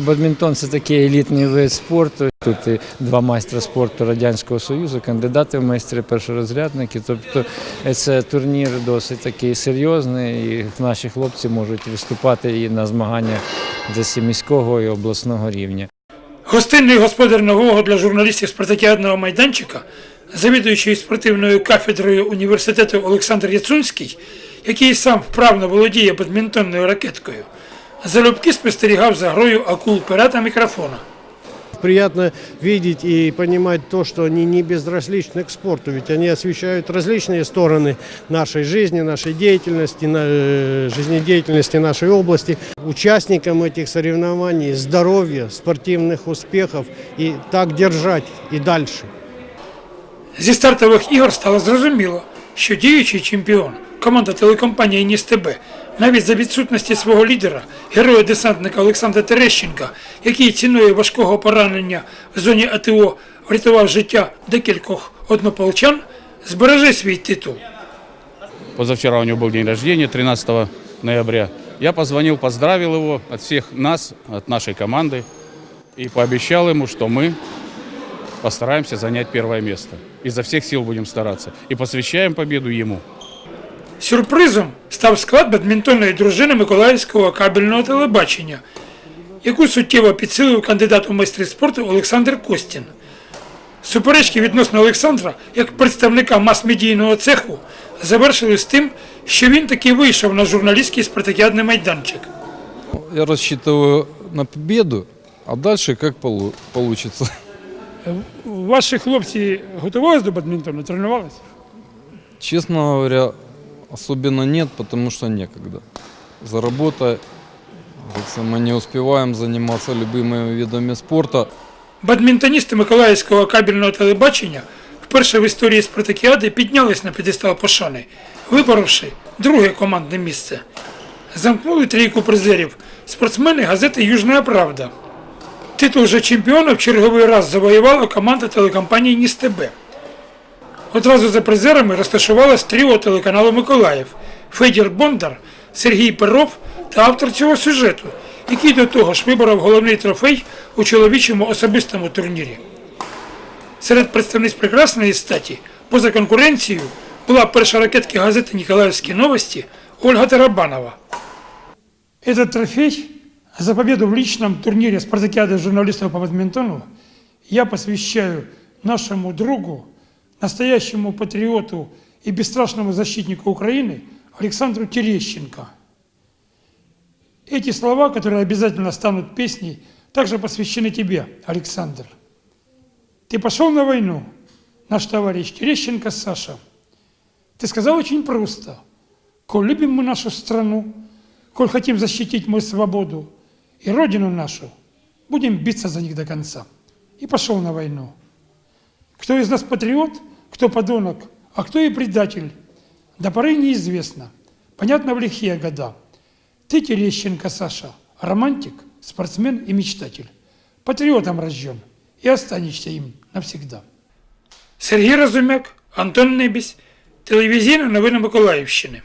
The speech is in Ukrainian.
Бадмінтон це такий елітний вид спорту. Тут і два майстра спорту Радянського Союзу, кандидати в майстри, першорозрядники. Тобто це турнір досить такий серйозний, і наші хлопці можуть виступати і на змаганнях десь і міського і обласного рівня. Гостинний господар нового для журналістів спартакіадного майданчика, завідуючий спортивною кафедрою університету Олександр Яцунський, який сам вправно володіє бадмінтонною ракеткою, залюбки спостерігав за грою акул пирата мікрофона. Приятно видеть и понимать то, что они не безразличны к спорту, ведь они освещают различные стороны нашей жизни, нашей деятельности, на- э, жизнедеятельности нашей области. Участникам этих соревнований здоровья, спортивных успехов и так держать и дальше. Зі стартових ігор стало зрозуміло, що діючий чемпіон, команда телекомпанії НІСТБ, навіть за відсутності свого лідера, героя-десантника Олександра Терещенка, який ціною важкого поранення в зоні АТО врятував життя декількох однополчан, збереже свій титул. Позавчера у него был день рождения, 13 ноября. Я позвонил, поздравил его от всех нас, от нашей команды. И пообещал ему, что мы постараемся занять первое место. Изо всех сил будем стараться. И посвящаем победу ему. Сюрпризом став склад бадмінтонної дружини Миколаївського кабельного телебачення, яку суттєво підсилив кандидат у майстри спорту Олександр Костін. Суперечки відносно Олександра, як представника мас-медійного цеху, завершились тим, що він таки вийшов на журналістський спартакіадний майданчик. Я рассчитываю на победу, а как полу- получится. Ваші хлопці готувалися до бадмінтону, тренувалися? Честно говоря, особенно нет, потому что некогда. За работой мы не успеваем заниматься любимыми видами спорта. Бадмінтоністи Миколаївського кабельного телебачення вперше в історії спартакіади піднялись на п'єдестал пошани, виборовши друге командне місце. Замкнули трійку призерів спортсмени газети Южна Правда. Титул же чемпіона в черговий раз завоювала команда телекомпанії Ністебе. Одразу за призерами розташувалось тріо телеканалу Миколаїв Федір Бондар, Сергій Перов та автор цього сюжету, який до того ж виборов головний трофей у чоловічому особистому турнірі. Серед представниць прекрасної статі, поза конкуренцією, була перша ракетки газети «Николаевские новости» Ольга Тарабанова. Этот трофей за победу в личном турнире спартакиады журналистов по бадминтону я посвящаю нашему другу, настоящему патриоту и бесстрашному защитнику Украины Александру Терещенко. Эти слова, которые обязательно станут песней, также посвящены тебе, Александр. Ты пошел на войну, наш товарищ Терещенко Саша. Ты сказал очень просто. Коль любим мы нашу страну, коль хотим защитить мы свободу и родину нашу, будем биться за них до конца. И пошел на войну. Кто из нас патриот, кто подонок, а кто и предатель, до поры неизвестно. Понятно в лихие года. Ты, Терещенко Саша, романтик, спортсмен и мечтатель. Патриотом рожден и останешься им навсегда. Сергій Разумяк, Антон Небісь, телевізійна новини Миколаївщини.